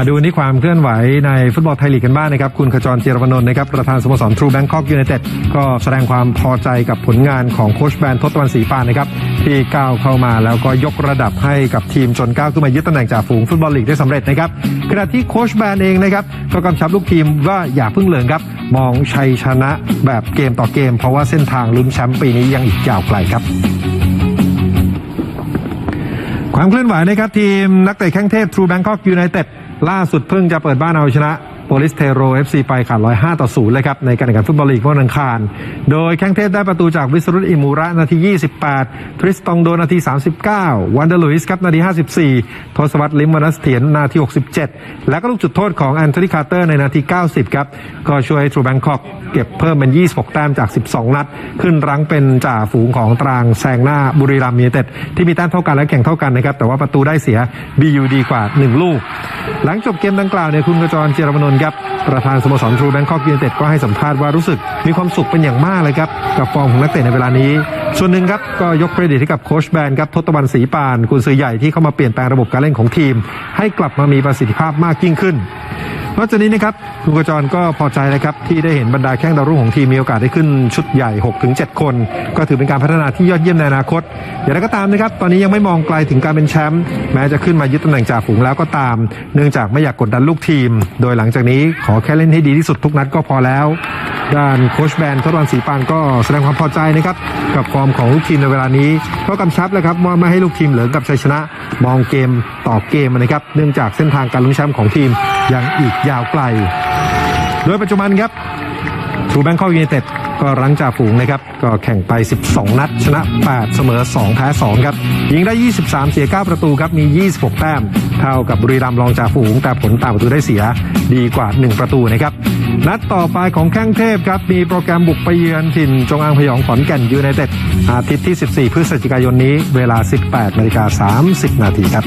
มาดูที่ความเคลื่อนไหวในฟุตบอลไทยลีกกันบ้างนะครับ คุณขจรเจรวนนท์นะครับ ประธานสโมสรทรูแบงคอกยูไนเต็ดก็แสดงความพอใจกับผลงานของโค้ชแบนทศตวรรณศรีปานนะครับ ที่ก้าวเข้ามาแล้วก็ยกระดับให้กับทีมจนก้าวขึ้นมายึดตำแหน่งจ่าฝูงฟุตบอลลีกได้สำเร็จนะครับขณะที่โค้ชแบนเองนะครับก็กำชับลูกทีมว่าอย่าเพิ่งเหลิงครับมองชัยชนะแบบเกมต่อเกม เพราะว่าเส้นทางลุ้นแชมป์ปีนี้ยังอีกยาวไกลครับความเคลื่อนไหวนะครับทีมนักเตะแข้งเทพ True Bangkok United ล่าสุดเพิ่งจะเปิดบ้านเอาชนะโปลิสเทโร FC ไปขาด105 ต่อ 0 เลยครับ ในการแข่งขันฟุตบอลลีกวันอังคาร โดยแข้งเทพได้ประตูจากวิสรุตอิมูระ นาที 28 ทริสตองโด นาที 39 วันเดอร์ลุยส์ครับนาที 54 ทศวรรษลิมวานัสเถียน นาที 67 แล้วก็ลูกจุดโทษของแอนโทนีคาร์เตอร์ในนาที 90 ครับ ก็ช่วยให้ True Bangkok เก็บเพิ่มเป็น 26 แต้มจาก 12 นัด ขึ้นรั้งเป็นจ่าฝูงของตรางแซงหน้าบุรีรัมย์ยูไนเต็ดที่มีแต้มเท่ากันและแข่งเท่ากันนะครับแต่ว่าประตูได้เสีย BU ดีกว่า 1 ลูก หลังจบเกมดังกล่าวเนี่ยคุณกระจรเจรมนนท์ครับประธานสโมสรทรูแบงคอกยูเนเต็ดก็ให้สัมภาษณ์ว่ารู้สึกมีความสุขเป็นอย่างมากเลยครับกับฟอร์มของนักเตะในเวลานี้ ส่วนหนึ่งครับก็ยกเครดิตให้กับโค้ชแบนครับทศตวรรณศรีปานกุนซือใหญ่ที่เข้ามาเปลี่ยนแปลงระบบการเล่นของทีม ให้กลับมามีประสิทธิภาพมากยิ่งขึ้น นอกจากนี้นะครับคุณกระจรก็พอใจนะครับที่ได้เห็นบรรดาแข้งดาวรุ่งของทีมมีโอกาสได้ขึ้นชุดใหญ่ 6-7 คน ก็ถือเป็นการพัฒนาที่ยอดเยี่ยมในอนาคต อย่างไรก็ตามนะครับตอนนี้ยังไม่มองไกลถึงการเป็นแชมป์แม้จะขึ้นมายึดตำแหน่งจ่าฝูงแล้วก็ตาม เนื่องจากไม่อยากกดดันลูกทีม โดยหลังจากนี้ขอแค่เล่นให้ดีที่สุดทุกนัดก็พอแล้ว ด้านโคชแบนทศวรรณศรีปานก็แสดงความพอใจนะครับกับฟอร์มของลูกทีมในเวลานี้ก็กำชับแล้วครับว่าไม่ให้ลูกทีมเหลือกับชัยชนะ มองเกมต่อเกมนะครับ เนื่องจากเส้นทางการลุ้นแชมป์ของทีม ยังอีกยาวไกล โดยปัจจุบันครับทูแบงคอกยูไนเต็ดก็รั้งจ่าฝูงนะครับ ก็แข่งไป 12 นัด ชนะ 8 เสมอ 2 แพ้ 2 ครับ ยิงได้ 23 เสีย 9 ประตูครับ มี 26 แต้ม เท่ากับบุรีรัมย์รองจ่าฝูง แต่ผลต่างประตูได้เสียดีกว่า 1 ประตูนะครับ นัดต่อไปของแข้งเทพครับ มีโปรแกรมบุกไปเยือนถิ่น จงอางพยองขอนแก่นยูไนเต็ด อาทิตย์ที่ 14 พฤศจิกายนนี้ เวลา 18นาฬิกา30 นาทีครับ